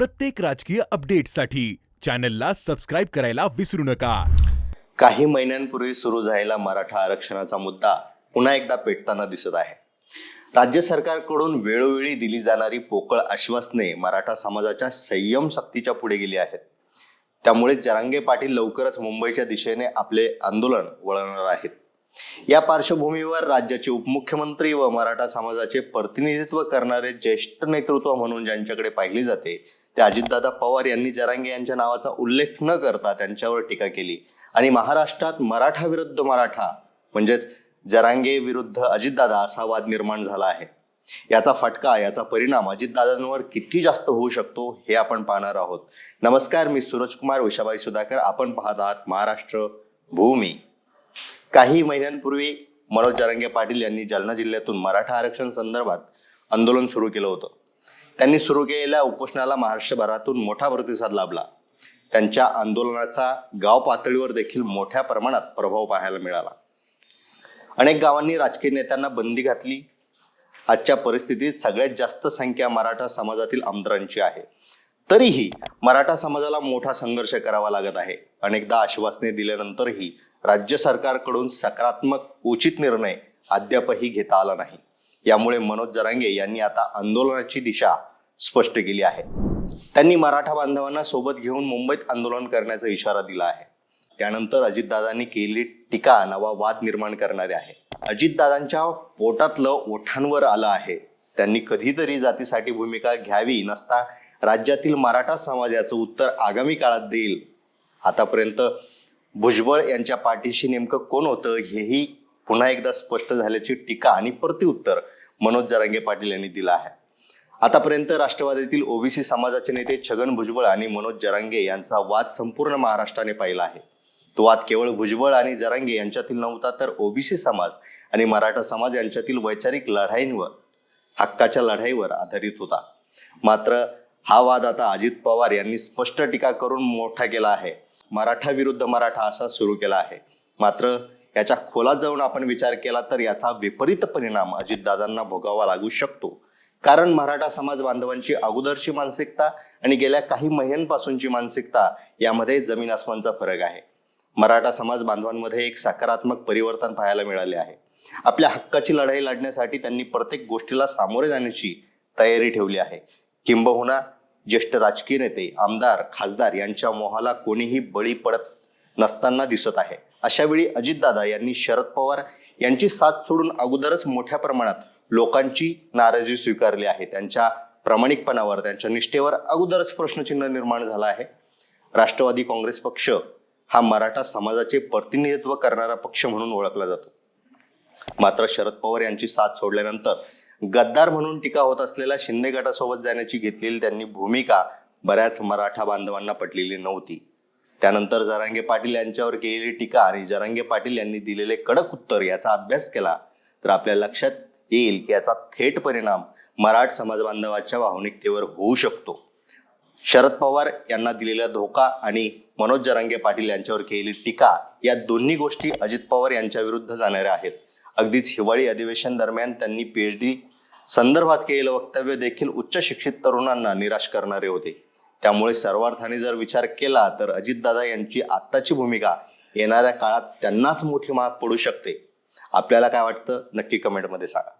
प्रत्येक राजकीय अपडेटसाठी चॅनलला सबस्क्राईब करायला विसरू नका. काही महिन्यांपूर्वी सुरू झालेला मराठा आरक्षणाचा मुद्दा पुन्हा एकदा पेटताना दिसत आहे. राज्य सरकारकडून वेळोवेळी दिली जाणारी पोकळ आश्वासने मराठा समाजाच्या संयम शक्तीच्या पुढे गेली आहेत. त्यामुळे जरांगे पाटील लवकरच मुंबईच्या दिशेने आपले आंदोलन वळवणार आहेत. या पार्श्वभूमीवर राज्याचे उपमुख्यमंत्री व मराठा समाजाचे प्रतिनिधित्व करणारे ज्येष्ठ नेतृत्व म्हणून ज्यांच्याकडे पाहिले जाते ते अजितदादा पवार यांनी जरांगे यांच्या नावाचा उल्लेख न करता त्यांच्यावर टीका केली. आणि महाराष्ट्रात मराठा विरुद्ध मराठा म्हणजेच जरांगे विरुद्ध अजितदादा असा वाद निर्माण झाला आहे. याचा फटका याचा परिणाम अजितदादांवर किती जास्त होऊ शकतो हे आपण पाहणार आहोत. नमस्कार मी सूरजकुमार विशाबाई सुधाकर. आपण पाहत आहात महाराष्ट्र भूमी. काही महिन्यांपूर्वी मनोज जरांगे पाटील यांनी जालना जिल्ह्यातून मराठा आरक्षण संदर्भात आंदोलन सुरू केलं होतं. त्यांनी सुरू केलेल्या उपोषणाला महाराष्ट्रभरातून मोठा प्रतिसाद लाभला. त्यांच्या आंदोलनाचा गाव पातळीवर देखील मोठ्या प्रमाणात प्रभाव पाहायला मिळाला. अनेक गावांनी राजकीय नेत्यांना बंदी घातली. आजच्या परिस्थितीत सगळ्यात जास्त संख्या मराठा समाजातील आमदारांची आहे. तरीही मराठा समाजाला मोठा संघर्ष करावा लागत आहे. अनेकदा आश्वासने दिल्यानंतरही राज्य सरकारकडून सकारात्मक उचित निर्णय अद्यापही घेता आला नाही. यामुळे मनोज जरांगे यांनी आता आंदोलनाची दिशा स्पष्ट केली आहे. त्यांनी मराठा बांधवांना सोबत घेऊन मुंबईत आंदोलन करण्याचा इशारा दिला आहे. त्यानंतर अजितदादांनी केलेली टीका नवा वाद निर्माण करणारे आहे. अजितदादांच्या पोटातलं ओठांवर आलं आहे. त्यांनी कधीतरी जातीसाठी भूमिका घ्यावी नसता राज्यातील मराठा समाजाचं उत्तर आगामी काळात देईल. आतापर्यंत भुजबळ यांच्या पाठीशी नेमकं कोण होतं हेही पुन्हा एकदा स्पष्ट झाल्याची टीका आणि प्रतिउत्तर मनोज जरांगे पाटील यांनी दिलं आहे. आतापर्यंत राष्ट्रवादीतील ओबीसी समाजाचे नेते छगन भुजबळ आणि मनोज जरांगे यांचा वाद संपूर्ण महाराष्ट्राने पाहिला आहे. तो वाद केवळ भुजबळ आणि जरांगे यांच्यातील नव्हता तर ओबीसी समाज आणि मराठा समाज यांच्यातील वैचारिक लढाईंवर हक्काच्या लढाईवर आधारित होता. मात्र हा वाद आता अजित पवार यांनी स्पष्ट टीका करून मोठा केला आहे. मराठा विरुद्ध मराठा असा सुरू केला आहे. मात्र याच्या खोलात जाऊन आपण विचार केला तर याचा विपरीत परिणाम अजितदादांना भोगावा लागू शकतो कारण मराठा समाज बांधवांची अगोदरची मानसिकता आणि गेल्या काही महिन्यांपासूनची मानसिकता यामध्ये जमीन आसमानचा फरक आहे. मराठा समाज बांधवांमध्ये एक सकारात्मक परिवर्तन पाहायला मिळाले आहे. आपल्या हक्काची लढाई लढण्यासाठी त्यांनी प्रत्येक गोष्टीला सामोरे जाण्याची तयारी ठेवली आहे. किंबहुना ज्येष्ठ राजकीय नेते आमदार खासदार यांच्या मोहाला कोणीही बळी पडत नसताना दिसत आहे. अशावेळी अजितदादा यांनी शरद पवार यांची साथ सोडून अगोदरच मोठ्या प्रमाणात लोकांची नाराजी स्वीकारली आहे. त्यांच्या प्रामाणिकपणावर त्यांच्या निष्ठेवर अगोदरच प्रश्नचिन्ह निर्माण झालं आहे. राष्ट्रवादी काँग्रेस पक्ष हा मराठा समाजाचे प्रतिनिधित्व करणारा पक्ष म्हणून ओळखला जातो. मात्र शरद पवार यांची साथ सोडल्यानंतर गद्दार म्हणून टीका होत असलेल्या शिंदे गटासोबत जाण्याची घेतलेली त्यांनी भूमिका बऱ्याच मराठा बांधवांना पटलेली नव्हती. त्यानंतर जरांगे पाटील यांच्यावर केलेली टीका आणि जरांगे पाटील यांनी दिलेले कडक उत्तर याचा अभ्यास केला तर आपल्या लक्षात येईल की याचा थेट परिणाम मराठ समाज बांधवाच्या भावनिकतेवर होऊ शकतो. शरद पवार यांना दिलेला धोका आणि मनोज जरांगे पाटील यांच्यावर केलेली टीका या दोन्ही गोष्टी अजित पवार यांच्या विरुद्ध जाणाऱ्या आहेत. अगदीच हिवाळी अधिवेशन दरम्यान त्यांनी पीएचडी संदर्भात केलेलं वक्तव्य देखील उच्च शिक्षित तरुणांना निराश करणारे होते. त्यामुळे सर्वार्थाने जर विचार केला तर अजितदादा यांची आत्ताची भूमिका येणाऱ्या काळात त्यांनाच मोठी माग पडू शकते. आपल्याला काय वाटतं? नक्की कमेंटमध्ये सांगा.